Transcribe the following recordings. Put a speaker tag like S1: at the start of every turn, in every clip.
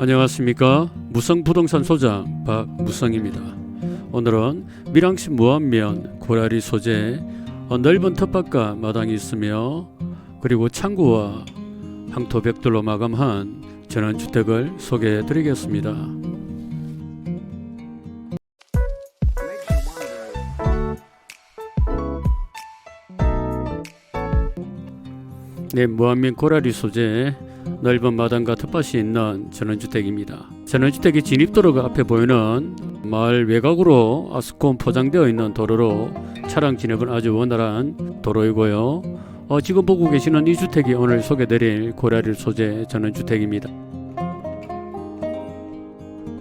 S1: 안녕하십니까 무성 부동산 소장 박무성입니다. 오늘은 밀양시 무안면 고라리 소재 어, 넓은 텃밭과 마당이 있으며 그리고 창구와 항토벽돌로 마감한 전원주택을 소개해 드리겠습니다. 네, 무안면 고라리 소재 넓은 마당과 텃밭이 있는 전원주택입니다. 전원주택의 진입도로가 앞에 보이는 마을 외곽으로 아스콘 포장되어 있는 도로로 차량 진입은 아주 원활한 도로이고요. 어, 지금 보고 계시는 이 주택이 오늘 소개드릴 고라리 소재 전원주택입니다.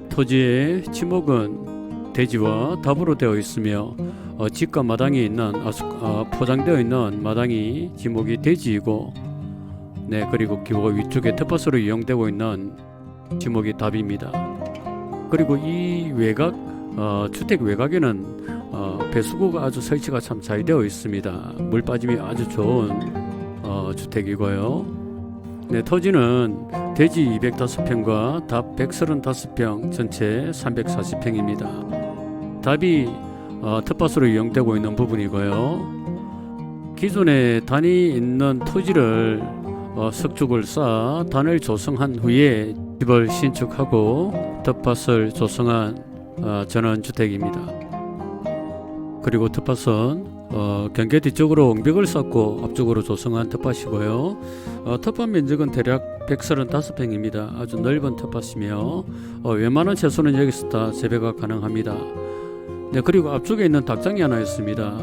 S1: 토지의 지목은 대지와 답으로 되어 있으며 어, 집과 마당이 있는 어, 포장되어 있는 마당이 지목이 대지이고 네 그리고 기호가 위쪽에 텃밭으로 이용되고 있는 지목이 답입니다. 그리고 이 외곽 어, 주택 외곽에는 어, 배수구가 아주 설치가 참 잘 되어 있습니다. 물 빠짐이 아주 좋은 어, 주택이고요. 네, 토지는 대지 205평과 답 135평 전체 340평입니다. 답이 어, 텃밭으로 이용되고 있는 부분이고요. 기존에 단이 있는 토지를 어, 석축을 쌓아 단을 조성한 후에 집을 신축하고 텃밭을 조성한 어, 전원주택입니다. 그리고 텃밭은 어, 경계 뒤쪽으로 옹벽을 쌓고 앞쪽으로 조성한 텃밭이고요. 어, 텃밭 면적은 대략 135평입니다. 아주 넓은 텃밭이며 어, 웬만한 채소는 여기서 다 재배가 가능합니다. 네, 그리고 앞쪽에 있는 닭장이 하나 있습니다.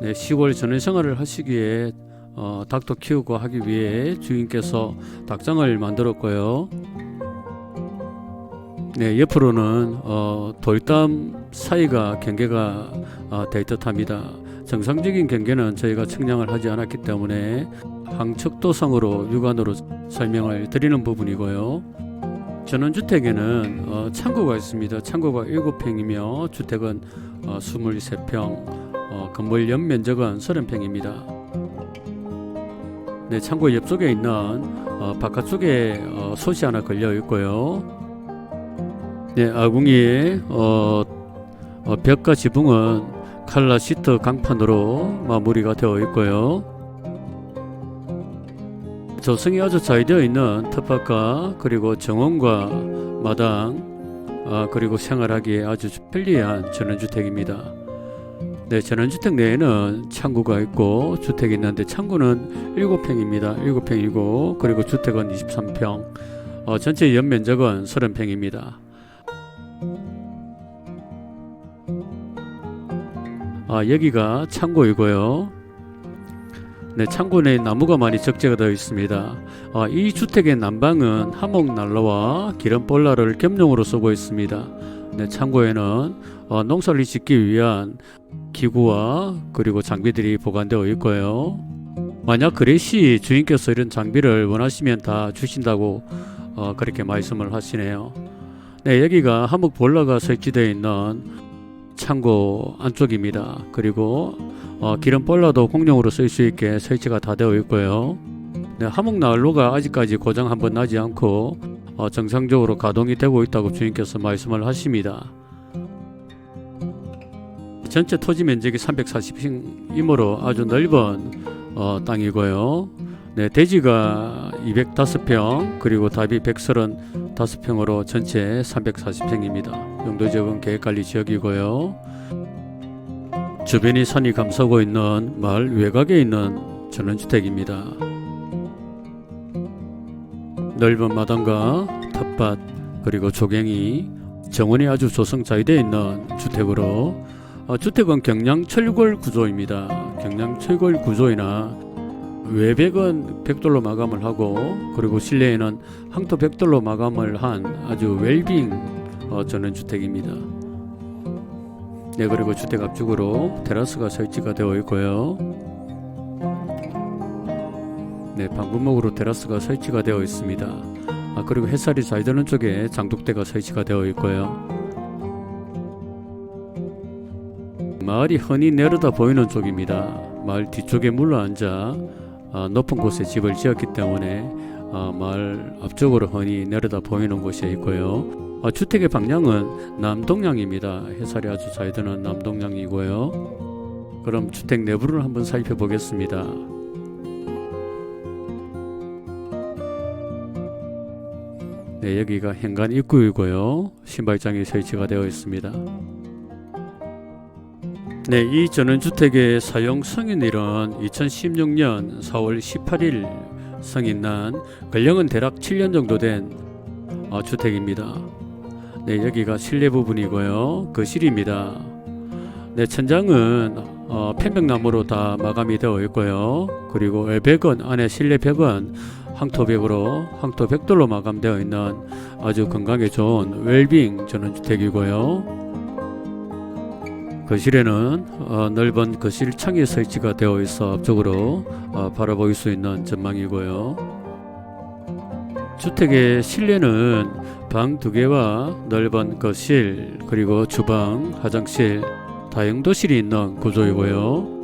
S1: 네, 시골 전원 생활을 하시기에 어, 닭도 키우고 하기 위해 주인께서 닭장을 만들었고요. 네, 옆으로는 어, 돌담 사이가 경계가 어, 될 듯합니다. 정상적인 경계는 저희가 측량을 하지 않았기 때문에 항척도상으로 육안으로 설명을 드리는 부분이고요. 전원주택에는 어, 창고가 있습니다. 창고가 7평이며 주택은 어, 23평, 어, 건물 연면적은 30평입니다. 네, 창고 옆쪽에 있는 어, 바깥쪽에 어, 솥이 하나 걸려 있고요. 네, 아궁이의 어, 어, 벽과 지붕은 칼라 시트 강판으로 마무리가 되어 있고요. 조성이 아주 잘 되어 있는 텃밭과 그리고 정원과 마당 아, 그리고 생활하기에 아주 편리한 전원주택입니다. 네, 전원주택 내에는 창구가 있고 주택이 있는데 창구는 7평입니다. 7평이고 그리고 주택은 23평 어, 전체 연면적은 30평입니다. 아, 여기가 창고이고요. 네, 창고 내 나무가 많이 적재가 되어 있습니다. 아, 이 주택의 난방은 하목 난로와 기름 볼라를 겸용으로 쓰고 있습니다. 네, 창고에는 어, 농사를 짓기 위한 기구와 그리고 장비들이 보관되어 있고요. 만약 그레시 주인께서 이런 장비를 원하시면 다 주신다고 어, 그렇게 말씀을 하시네요. 네, 여기가 하목 볼라가 설치되어 있는 창고 안쪽입니다. 그리고 어, 기름 볼라도 공용으로 쓸 수 있게 설치가 다 되어 있고요. 네, 하목 난로가 아직까지 고장 한번 나지 않고 어, 정상적으로 가동이 되고 있다고 주인께서 말씀을 하십니다. 전체 토지 면적이 340평이므로 아주 넓은 어, 땅이고요. 네, 대지가 205평 그리고 답이 135평으로 전체 340평입니다. 용도 지역은 계획관리 지역이고요. 주변이 산이 감싸고 있는 마을 외곽에 있는 전원주택입니다. 넓은 마당과 텃밭 그리고 조경이 정원이 아주 조성 잘 되어 있는 주택으로 어, 주택은 경량 철골 구조입니다. 경량 철골 구조이나 외벽은 벽돌로 마감을 하고 그리고 실내에는 항토 벽돌로 마감을 한 아주 웰빙 어, 전원 주택입니다. 네 그리고 주택 앞쪽으로 테라스가 설치가 되어 있고요. 네 방금목으로 테라스가 설치가 되어 있습니다. 아, 그리고 햇살이 잘 드는 쪽에 장독대가 설치가 되어 있고요. 마을이 흔히 내려다 보이는 쪽입니다. 마을 뒤쪽에 물러앉아 아, 높은 곳에 집을 지었기 때문에 어, 마을 앞쪽으로 흔히 내려다 보이는 곳에 있고요. 어, 주택의 방향은 남동향입니다. 해살이 아주 잘 드는 남동향이고요. 그럼 주택 내부를 한번 살펴보겠습니다. 네, 여기가 현관 입구이고요. 신발장이 설치가 되어 있습니다. 네, 이 전원주택의 사용 승인일은 2016년 4월 18일 승인난 권령은 대략 7년 정도 된 어, 주택입니다. 네, 여기가 실내 부분이고요. 거실입니다. 네, 천장은 어, 편백나무로 다 마감이 되어 있고요. 그리고 외벽은 안에 실내 벽은 황토벽으로 황토 벽돌로 마감되어 있는 아주 건강에 좋은 웰빙 전원주택이고요. 거실에는 어, 넓은 거실 창이 설치가 되어 있어 앞쪽으로 어, 바라볼 수 있는 전망이고요. 주택의 실내는 방 두 개와 넓은 거실 그리고 주방, 화장실, 다용도실이 있는 구조이고요.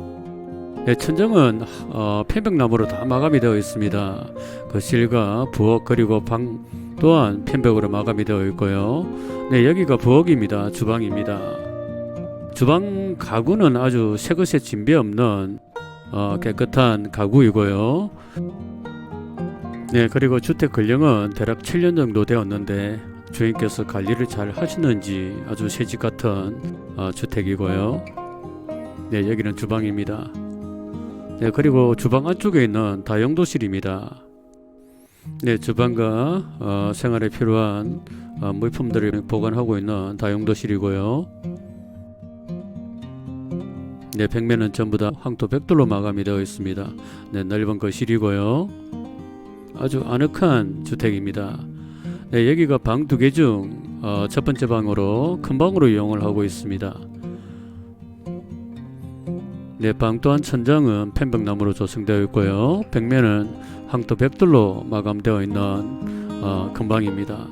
S1: 네, 천정은 어, 편백나무로 다 마감이 되어 있습니다. 거실과 부엌 그리고 방 또한 편백으로 마감이 되어 있고요. 네, 여기가 부엌입니다. 주방입니다. 주방 가구는 아주 새것에 진배 없는 어, 깨끗한 가구이고요. 네, 그리고 주택 근령은 대략 7년 정도 되었는데 주인께서 관리를 잘 하시는지 아주 새집 같은 어, 주택이고요. 네, 여기는 주방입니다. 네, 그리고 주방 안쪽에 있는 다용도실입니다. 네, 주방과 어, 생활에 필요한 어, 물품들을 보관하고 있는 다용도실이고요. 네, 벽면은 전부 다 황토 벽돌로 마감이 되어 있습니다. 네, 넓은 거실이고요. 아주 아늑한 주택입니다. 네, 여기가 방 두 개 중첫 번째 방으로 큰 방으로 이용을 하고 있습니다. 네, 방 또한 천장은 편백나무로 조성되어 있고요. 벽면은 황토 벽돌로 마감되어 있는 어, 큰 방입니다.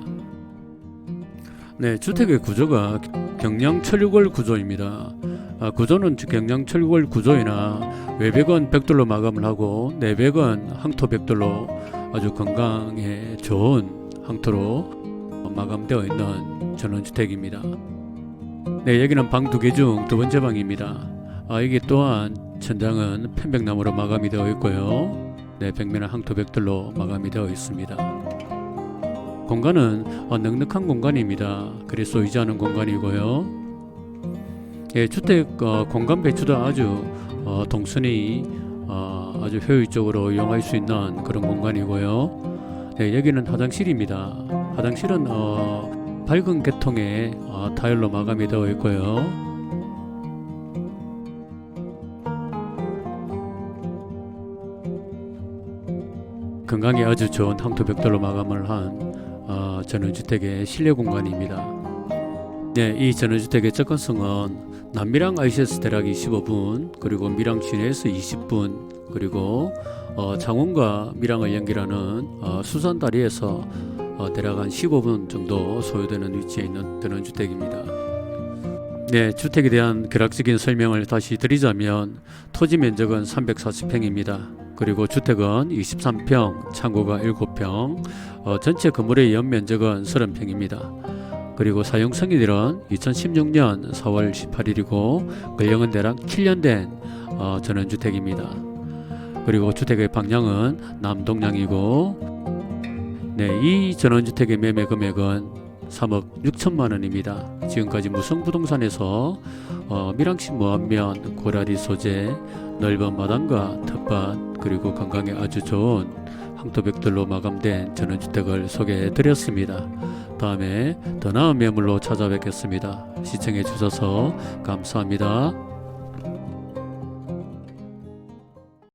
S1: 네, 주택의 구조가 경량 철골 구조입니다. 아, 구조는 경량 철골 구조이나 외벽은 벽돌로 마감을 하고 내벽은 황토 벽돌로 아주 건강에 좋은 황토로 마감되어 있는 전원주택입니다. 네, 여기는 방 두 개 중 두 번째 방입니다. 아, 여기 또한 천장은 편백나무로 마감이 되어 있고요. 네, 벽면은 벽돌로 마감이 되어 있습니다. 공간은 어, 넉넉한 공간입니다. 그래서 의지하는 공간이고요. 예, 주택 어, 공간 배치도 아주 어, 동선이 어, 아주 효율적으로 이용할 수 있는 그런 공간이고요. 네, 여기는 화장실입니다. 화장실은 어, 밝은 계통의 어, 타일로 마감이 되어 있고요. 건강에 아주 좋은 황토 벽돌로 마감을 한 어, 전원주택의 실내 공간입니다. 네, 이 전원주택의 접근성은 남미랑 ICS 대략 25분, 그리고 미랑 시내에서 20분, 그리고 어, 창원과 미랑을 연결하는 어, 수산다리에서 어, 대략 한 15분 정도 소요되는 위치에 있는 전원주택입니다. 네, 주택에 대한 결학적인 설명을 다시 드리자면 토지 면적은 340평입니다. 그리고 주택은 23평, 창고가 7평, 어, 전체 건물의 연면적은 30평입니다. 그리고 사용 승인일은 2016년 4월 18일이고 권령은 대략 7년 된 어, 전원주택입니다. 그리고 주택의 방향은 남동향이고 네, 이 전원주택의 매매 금액은 3억 6천만 원입니다. 지금까지 무성부동산에서 어, 밀항시 무안면 고라리 소재 넓은 마당과 텃밭 그리고 건강에 아주 좋은 황토벽돌로 마감된 전원주택을 소개해 드렸습니다. 다음에 더 나은 매물로 찾아뵙겠습니다. 시청해 주셔서 감사합니다.